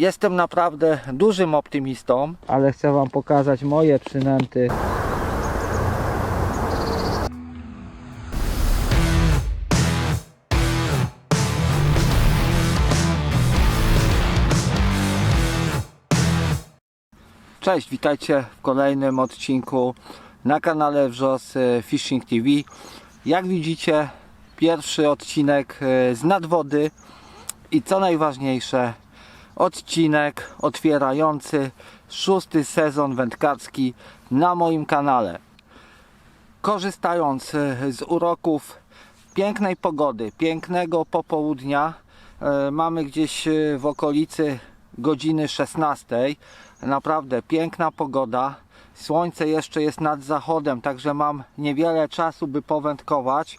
Jestem naprawdę dużym optymistą, ale chcę Wam pokazać moje przynęty. Cześć, witajcie w kolejnym odcinku na kanale Wrzos e, Fishing TV. Jak widzicie, pierwszy odcinek e, z nadwody i co najważniejsze, odcinek otwierający szósty sezon wędkarski na moim kanale. Korzystając e, z uroków pięknej pogody, pięknego popołudnia, e, mamy gdzieś e, w okolicy godziny 16. Naprawdę piękna pogoda. Słońce jeszcze jest nad zachodem, także mam niewiele czasu, by powędkować.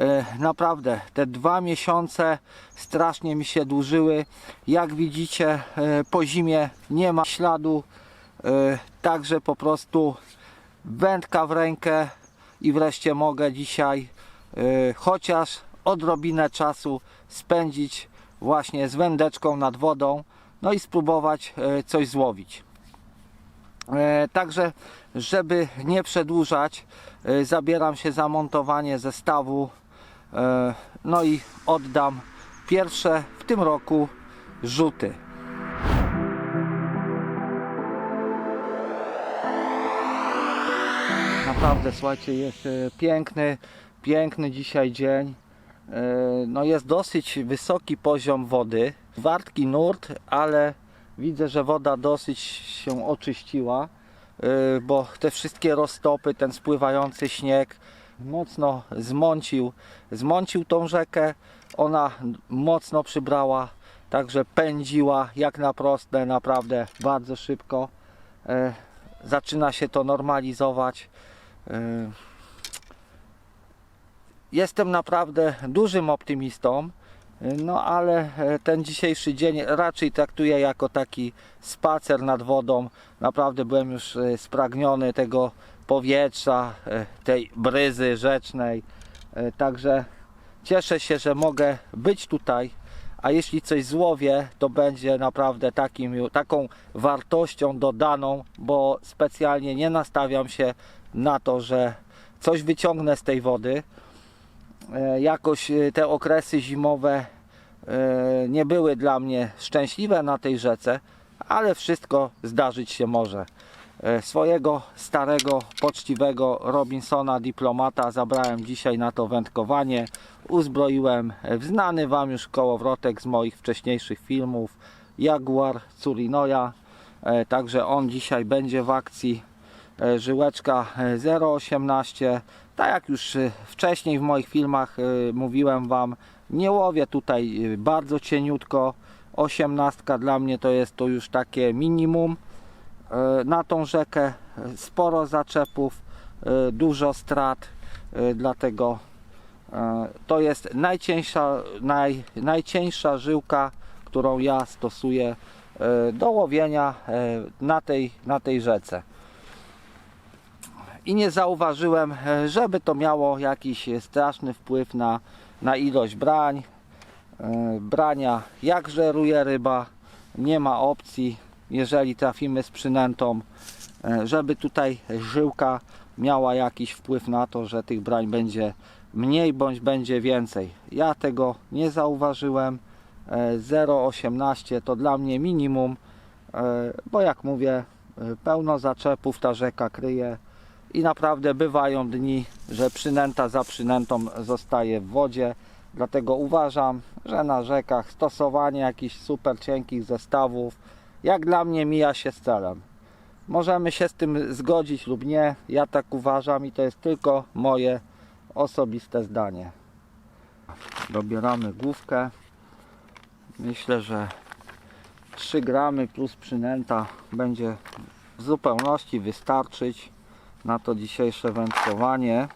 E, Naprawdę, te dwa miesiące strasznie mi się dłużyły. Jak widzicie, e, po zimie nie ma śladu, e, także po prostu wędka w rękę i wreszcie mogę dzisiaj chociaż odrobinę czasu spędzić właśnie z wędeczką nad wodą, no i spróbować coś złowić. Także, żeby nie przedłużać, zabieram się za montowanie zestawu. E, No i oddam pierwsze w tym roku rzuty. Naprawdę, słuchajcie, jest e, piękny, piękny dzisiaj dzień. E, No jest dosyć wysoki poziom wody. Wartki nurt, ale widzę, że woda dosyć się oczyściła, bo te wszystkie roztopy, ten spływający śnieg mocno zmącił, zmącił tą rzekę. Ona mocno przybrała, także pędziła jak na proste, naprawdę bardzo szybko. E, Zaczyna się to normalizować. E, Jestem naprawdę dużym optymistą, no ale e, ten dzisiejszy dzień raczej traktuję jako taki spacer nad wodą. Naprawdę byłem już e, spragniony tego powietrza, e, tej bryzy rzecznej. E, Także cieszę się, że mogę być tutaj. A jeśli coś złowię, to będzie naprawdę takim, taką wartością dodaną, bo specjalnie nie nastawiam się na to, że coś wyciągnę z tej wody. E, Jakoś te okresy zimowe nie były dla mnie szczęśliwe na tej rzece, ale wszystko zdarzyć się może. E, Swojego starego, poczciwego Robinsona diplomata zabrałem dzisiaj na to wędkowanie. Uzbroiłem w znany Wam już kołowrotek z moich wcześniejszych filmów Jaguar Curinoja. E, Także on dzisiaj będzie w akcji. E, Żyłeczka e, 0,18. Tak jak już e, wcześniej w moich filmach e, mówiłem Wam, nie łowię tutaj e, bardzo cieniutko. 18 dla mnie to jest to już takie minimum e, na tą rzekę e, sporo zaczepów, e, dużo strat, e, dlatego e, to jest najcieńsza, naj, żyłka, którą ja stosuję e, do łowienia e, na tej, na tej rzece. I nie zauważyłem, e, żeby to miało jakiś e, straszny wpływ na, na ilość brań. E, Brania jak żeruje ryba, nie ma opcji, jeżeli trafimy z przynętą, e, żeby tutaj żyłka miała jakiś wpływ na to, że tych brań będzie mniej bądź będzie więcej. Ja tego nie zauważyłem. E, 0,18 to dla mnie minimum, e, bo jak mówię, e, pełno zaczepów ta rzeka kryje i naprawdę bywają dni, że przynęta za przynętą zostaje w wodzie. Dlatego uważam, że na rzekach stosowanie jakichś super cienkich zestawów, jak dla mnie, mija się z celem. Możemy się z tym zgodzić lub nie. Ja tak uważam i to jest tylko moje osobiste zdanie. Dobieramy główkę. Myślę, że 3 gramy plus przynęta będzie w zupełności wystarczyć na to dzisiejsze wędkowanie.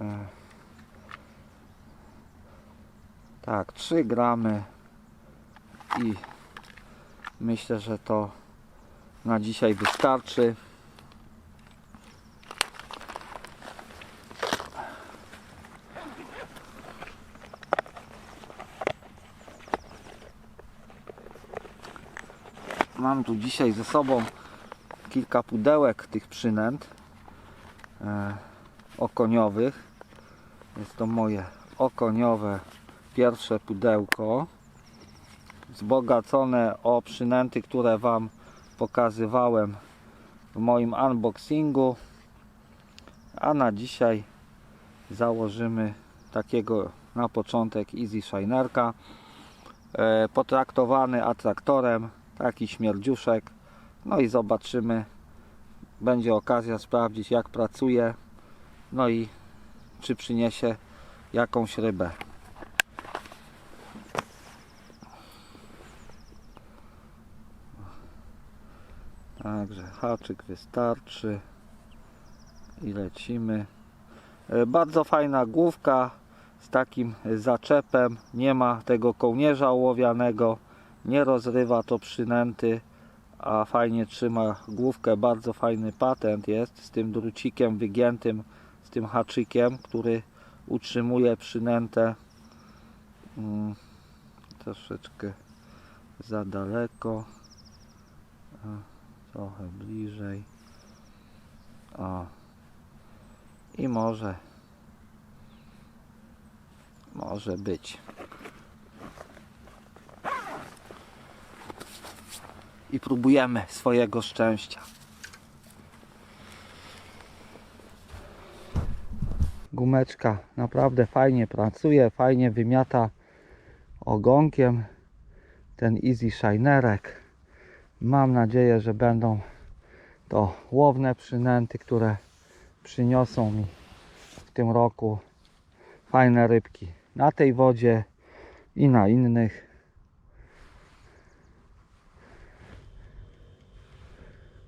E, Tak, 3 gramy i myślę, że to na dzisiaj wystarczy. Mam tu dzisiaj ze sobą kilka pudełek tych przynęt e, okoniowych. Jest to moje okoniowe pierwsze pudełko wzbogacone o przynęty, które Wam pokazywałem w moim unboxingu. A na dzisiaj założymy takiego na początek Easy Shinerka e, potraktowany atraktorem taki śmierdziuszek no i zobaczymy będzie okazja sprawdzić jak pracuje no i czy przyniesie jakąś rybę także haczyk wystarczy i lecimy. E, bardzo fajna główka z takim zaczepem. Nie ma tego kołnierza ołowianego nie rozrywa to przynęty a fajnie trzyma główkę. Bardzo fajny patent jest z tym drucikiem wygiętym z tym haczykiem który utrzymuje przynętę. Mm, troszeczkę za daleko trochę bliżej. O. I może może być. I próbujemy swojego szczęścia. Gumeczka naprawdę fajnie pracuje fajnie wymiata ogonkiem ten easy shinerek mam nadzieję, że będą to łowne przynęty, które przyniosą mi w tym roku fajne rybki na tej wodzie i na innych.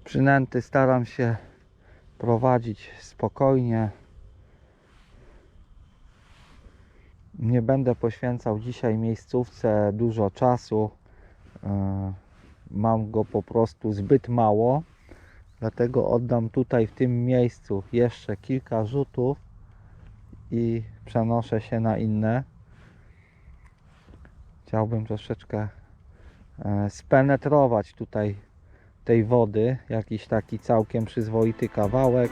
Przynęty staram się prowadzić spokojnie. Nie będę poświęcał dzisiaj miejscówce dużo czasu. Mam go po prostu zbyt mało. Dlatego oddam tutaj w tym miejscu jeszcze kilka rzutów i przenoszę się na inne. Chciałbym troszeczkę e, spenetrować tutaj tej wody, jakiś taki całkiem przyzwoity kawałek.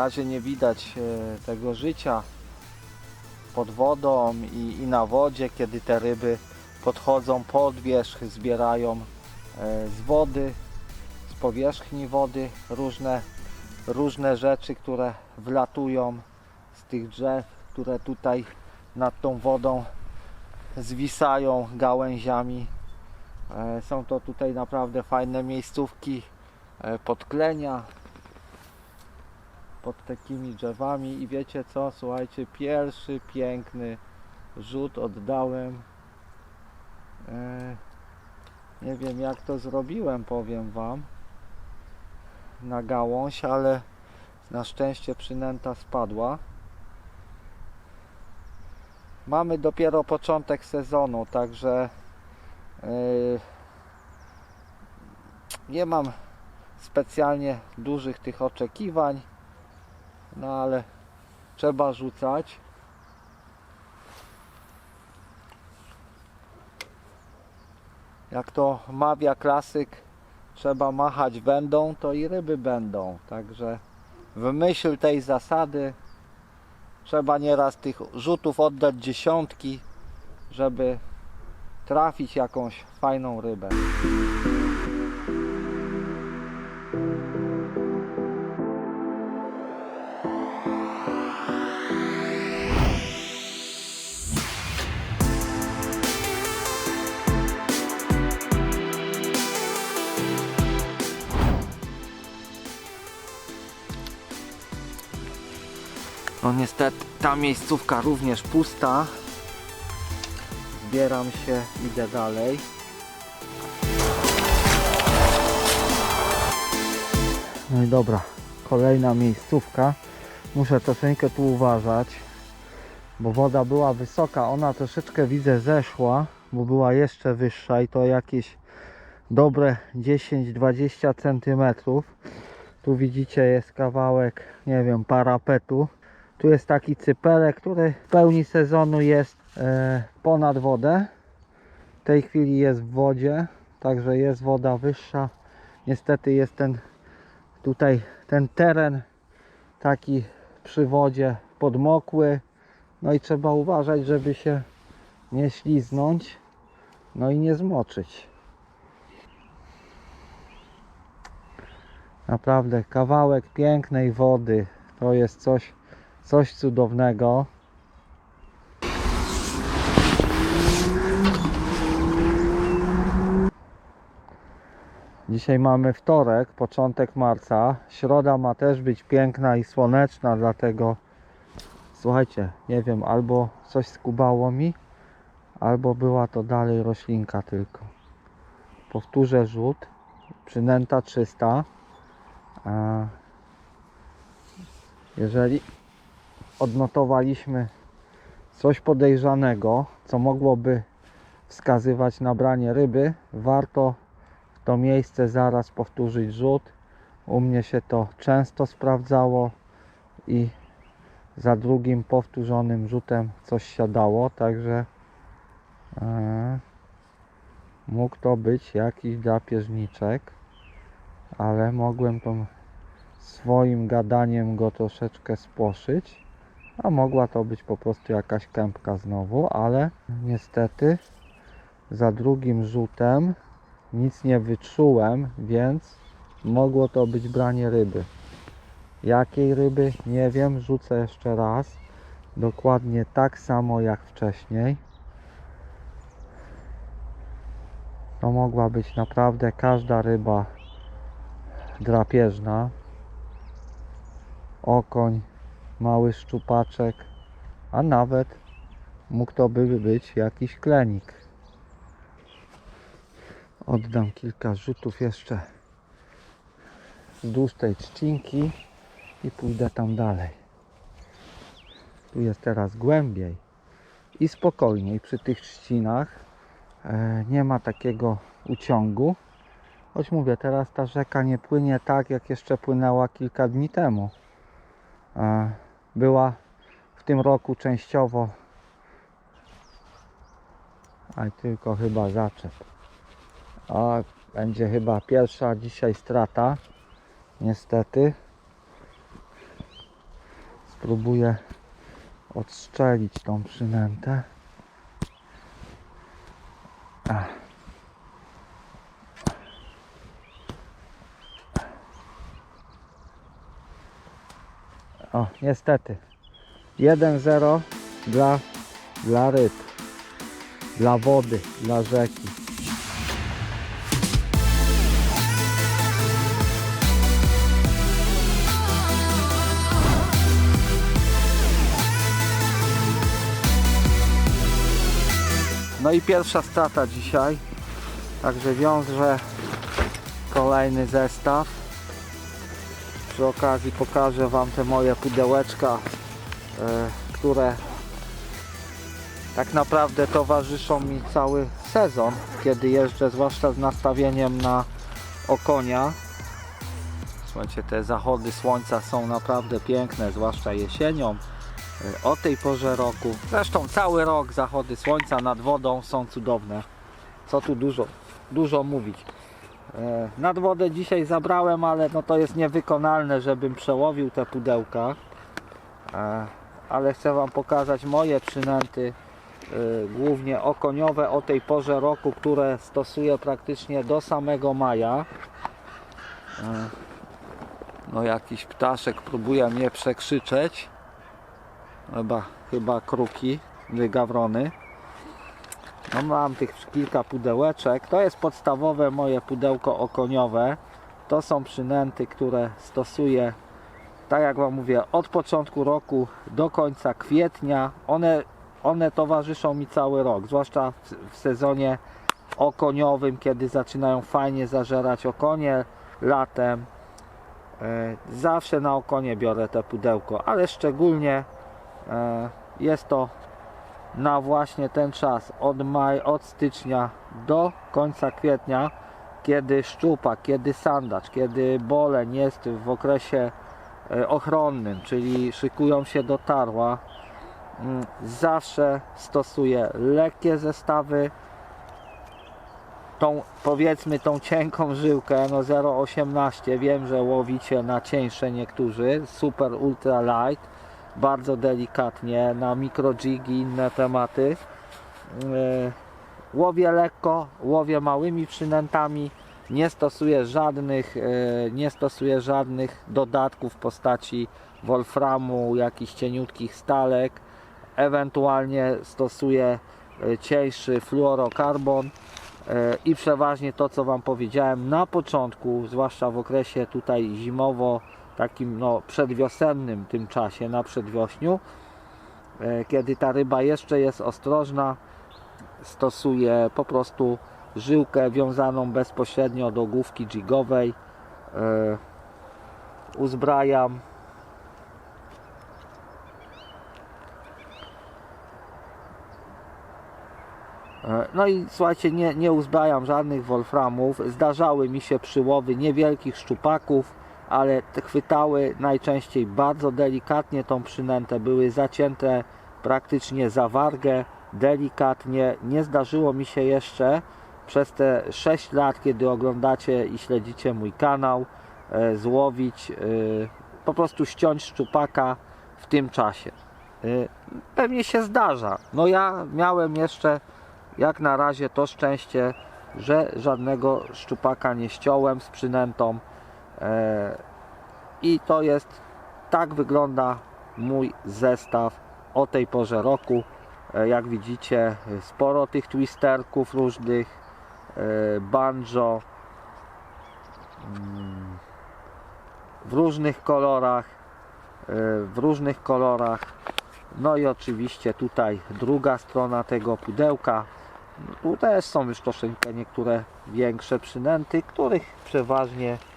Razie nie widać e, tego życia pod wodą i, i na wodzie, kiedy te ryby podchodzą pod wierzch, zbierają e, z wody, z powierzchni wody różne, różne rzeczy, które wlatują z tych drzew, które tutaj nad tą wodą zwisają gałęziami. E, Są to tutaj naprawdę fajne miejscówki podklenia, pod takimi drzewami i wiecie co, słuchajcie, pierwszy piękny rzut oddałem. E, nie wiem jak to zrobiłem, powiem wam na gałąź, ale na szczęście przynęta spadła. Mamy dopiero początek sezonu, także e, nie mam specjalnie dużych tych oczekiwań no ale trzeba rzucać. Jak to mawia klasyk, trzeba machać będą, to i ryby będą. Także w myśl tej zasady trzeba nieraz tych rzutów oddać dziesiątki, żeby trafić jakąś fajną rybę. No niestety ta miejscówka również pusta. Zbieram się, idę dalej. No i dobra, kolejna miejscówka. Muszę troszeczkę tu uważać, bo woda była wysoka. Ona troszeczkę widzę zeszła, bo była jeszcze wyższa i to jakieś dobre 10-20 cm. Tu widzicie jest kawałek, nie wiem, parapetu. Tu jest taki cypelek, który w pełni sezonu jest e, ponad wodę. W tej chwili jest w wodzie, także jest woda wyższa. Niestety jest ten tutaj ten teren taki przy wodzie podmokły. No i trzeba uważać, żeby się nie śliznąć, no i nie zmoczyć. Naprawdę kawałek pięknej wody to jest coś, coś cudownego. Dzisiaj mamy wtorek, początek marca. Środa ma też być piękna i słoneczna, dlatego słuchajcie, nie wiem, albo coś skubało mi, albo była to dalej roślinka tylko. Powtórzę rzut. Przynęta 300. A jeżeli odnotowaliśmy coś podejrzanego, co mogłoby wskazywać na branie ryby, warto w to miejsce zaraz powtórzyć rzut. U mnie się to często sprawdzało i za drugim powtórzonym rzutem coś siadało, także e, mógł to być jakiś drapieżniczek, ale mogłem tą swoim gadaniem go troszeczkę spłoszyć, a mogła to być po prostu jakaś kępka znowu, ale niestety za drugim rzutem nic nie wyczułem, więc mogło to być branie ryby. Jakiej ryby? Nie wiem, rzucę jeszcze raz. Dokładnie tak samo jak wcześniej. To mogła być naprawdę każda ryba drapieżna. Okoń, mały szczupaczek, a nawet mógł to by być jakiś klenik. Oddam kilka rzutów jeszcze wzdłuż tej trzcinki i pójdę tam dalej. Tu jest teraz głębiej i spokojniej przy tych trzcinach. E, nie ma takiego uciągu. Choć mówię, teraz ta rzeka nie płynie tak, jak jeszcze płynęła kilka dni temu. Była w tym roku częściowo, a tylko chyba zaczep. A będzie chyba pierwsza dzisiaj strata. Niestety. Spróbuję odstrzelić tą przynętę. Ach. O, niestety. 1-0 dla, dla ryb, dla wody, dla rzeki. No i pierwsza strata dzisiaj. Także wiążę kolejny zestaw. Przy okazji pokażę Wam te moje pudełeczka, e, które tak naprawdę towarzyszą mi cały sezon, kiedy jeżdżę, zwłaszcza z nastawieniem na okonia. Słuchajcie, te zachody słońca są naprawdę piękne, zwłaszcza jesienią. E, O tej porze roku, zresztą cały rok zachody słońca nad wodą są cudowne. Co tu dużo, dużo mówić. E, Nad wodę dzisiaj zabrałem, ale no to jest niewykonalne, żebym przełowił te pudełka. E, Ale chcę Wam pokazać moje przynęty, e, głównie okoniowe o tej porze roku, które stosuję praktycznie do samego maja. No jakiś ptaszek próbuje mnie przekrzyczeć. Chyba, chyba kruki, gawrony. No mam tych kilka pudełeczek. To jest podstawowe moje pudełko okoniowe. To są przynęty, które stosuję tak jak Wam mówię, od początku roku do końca kwietnia. One, one towarzyszą mi cały rok, zwłaszcza w, w sezonie okoniowym, kiedy zaczynają fajnie zażerać okonie latem. E, Zawsze na okonie biorę te pudełko, ale szczególnie e, jest to na właśnie ten czas od, maj, od stycznia do końca kwietnia, kiedy szczupak, kiedy sandacz, kiedy boleń jest w okresie e, ochronnym, czyli szykują się do tarła, mm, zawsze stosuję lekkie zestawy, tą powiedzmy tą cienką żyłkę no 0,18 wiem, że łowicie na cieńsze niektórzy super ultra light bardzo delikatnie na micro jig i inne tematy. Yy, łowię lekko łowię małymi przynętami. Nie stosuję żadnych yy, nie stosuję żadnych dodatków w postaci wolframu jakichś cieniutkich stalek. Ewentualnie stosuję yy, cieńszy fluorokarbon E, i przeważnie to co Wam powiedziałem na początku, zwłaszcza w okresie tutaj zimowo, takim no przedwiosennym tym czasie, na przedwiośniu, e, kiedy ta ryba jeszcze jest ostrożna, stosuję po prostu żyłkę wiązaną bezpośrednio do główki jigowej, e, uzbrajam E, No i słuchajcie, nie, nie uzbrajam żadnych wolframów. Zdarzały mi się przyłowy niewielkich szczupaków, ale chwytały najczęściej bardzo delikatnie tą przynętę. Były zacięte praktycznie za wargę, delikatnie. Nie zdarzyło mi się jeszcze przez te 6 lat, kiedy oglądacie i śledzicie mój kanał, e, złowić, e, po prostu ściąć szczupaka w tym czasie. E, Pewnie się zdarza. No ja miałem jeszcze jak na razie to szczęście, że żadnego szczupaka nie ściąłem z przynętą i to jest tak wygląda mój zestaw o tej porze roku. E, jak widzicie sporo tych twisterków różnych e, banjo mm, w różnych kolorach e, w różnych kolorach. No i oczywiście tutaj druga strona tego pudełka. Tu też są już troszeczkę niektóre większe przynęty, których przeważnie e,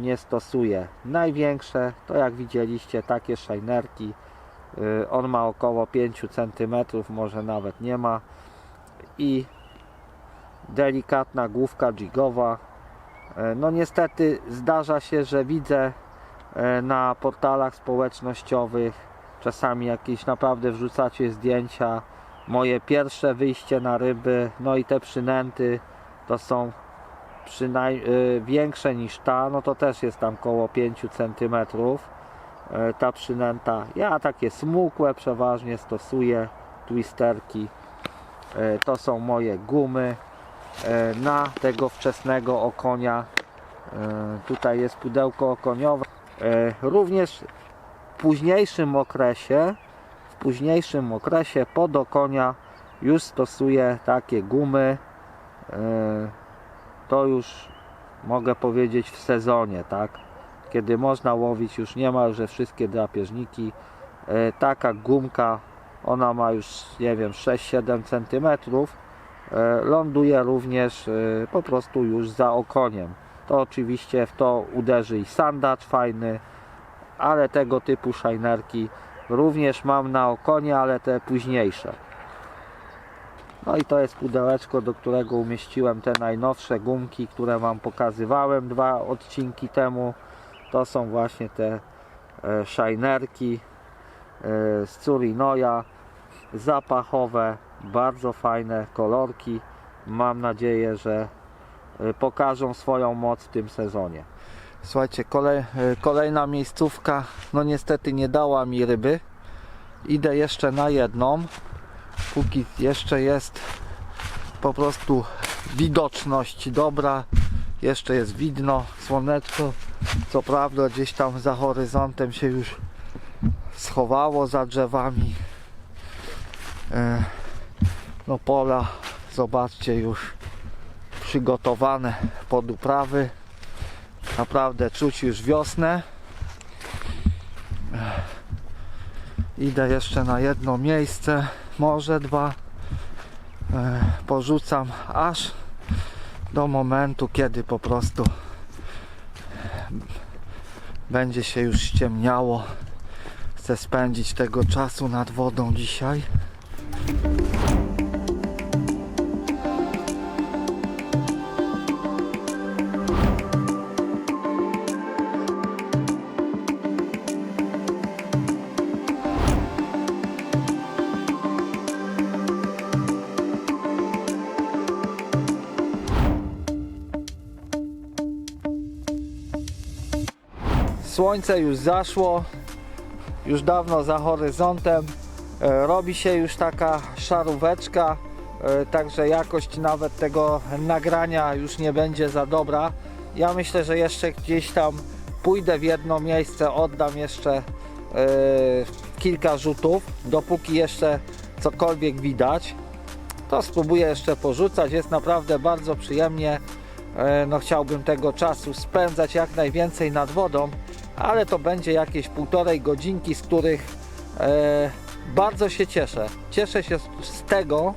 nie stosuję. Największe to jak widzieliście takie shinerki. E, on ma około 5 cm, może nawet nie ma. I delikatna główka jigowa. E, no niestety zdarza się, że widzę e, na portalach społecznościowych czasami jakieś naprawdę wrzucacie zdjęcia moje pierwsze wyjście na ryby, no i te przynęty to są przynajmniej większe niż ta, no to też jest tam koło 5 cm ta przynęta. Ja takie smukłe przeważnie stosuję, twisterki. E, To są moje gumy na tego wczesnego okonia. Tutaj jest pudełko okoniowe. Również w późniejszym okresie w późniejszym okresie pod okonia już stosuję takie gumy to już mogę powiedzieć w sezonie tak? Kiedy można łowić już niemalże wszystkie drapieżniki. E, taka gumka ona ma już nie wiem 6-7 cm ląduje również e, po prostu już za okoniem. To oczywiście w to uderzy i sandacz fajny ale tego typu shinerki Również mam na okonie, ale te późniejsze. No i to jest pudełeczko, do którego umieściłem te najnowsze gumki, które Wam pokazywałem dwa odcinki temu. To są właśnie te e, shinerki e, z Curinoja, zapachowe, bardzo fajne kolorki. Mam nadzieję, że e, pokażą swoją moc w tym sezonie. Słuchajcie, kolej, kolejna miejscówka, no niestety nie dała mi ryby. Idę jeszcze na jedną, póki jeszcze jest po prostu widoczność dobra. Jeszcze jest widno, słoneczko, co prawda gdzieś tam za horyzontem się już schowało za drzewami. E, No pola, zobaczcie już przygotowane pod uprawy. Naprawdę czuć już wiosnę. Idę jeszcze na jedno miejsce, może dwa. E, Porzucam aż do momentu, kiedy po prostu będzie się już ściemniało. Chcę spędzić tego czasu nad wodą dzisiaj. Słońce już zaszło, już dawno za horyzontem. E, Robi się już taka szaróweczka, e, także jakość nawet tego nagrania już nie będzie za dobra. Ja myślę, że jeszcze gdzieś tam pójdę w jedno miejsce, oddam jeszcze e, kilka rzutów, dopóki jeszcze cokolwiek widać. To spróbuję jeszcze porzucać, jest naprawdę bardzo przyjemnie. No chciałbym tego czasu spędzać jak najwięcej nad wodą, ale to będzie jakieś półtorej godzinki, z których e, bardzo się cieszę. Cieszę się z- tego,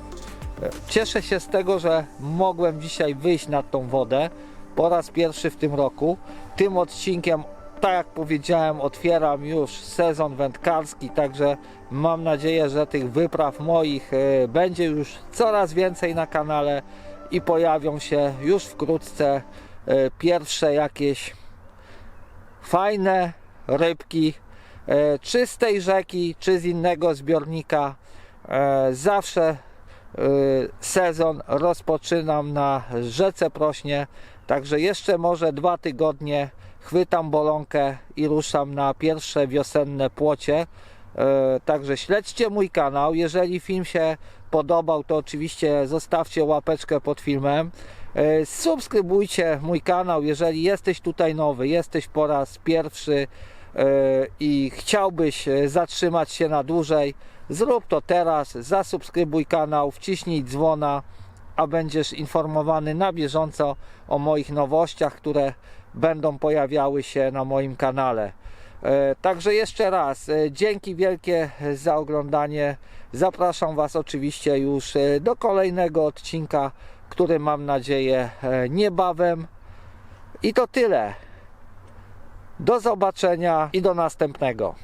e, cieszę się z tego, że mogłem dzisiaj wyjść nad tą wodę po raz pierwszy w tym roku. Tym odcinkiem, tak jak powiedziałem, otwieram już sezon wędkarski, także mam nadzieję, że tych wypraw moich e, będzie już coraz więcej na kanale i pojawią się już wkrótce e, pierwsze jakieś fajne rybki, e, czy z tej rzeki, czy z innego zbiornika. E, Zawsze e, sezon rozpoczynam na rzece Prośnie, także jeszcze może dwa tygodnie chwytam bolonkę i ruszam na pierwsze wiosenne płocie. Także śledźcie mój kanał. Jeżeli film się podobał, to oczywiście zostawcie łapeczkę pod filmem. E, Subskrybujcie mój kanał, jeżeli jesteś tutaj nowy, jesteś po raz pierwszy e, i chciałbyś e, zatrzymać się na dłużej, zrób to teraz, zasubskrybuj kanał, wciśnij dzwona, a będziesz informowany na bieżąco o moich nowościach, które będą pojawiały się na moim kanale. Także jeszcze raz dzięki wielkie za oglądanie. Zapraszam Was oczywiście już do kolejnego odcinka, który mam nadzieję e, niebawem. I to tyle. Do zobaczenia i do następnego.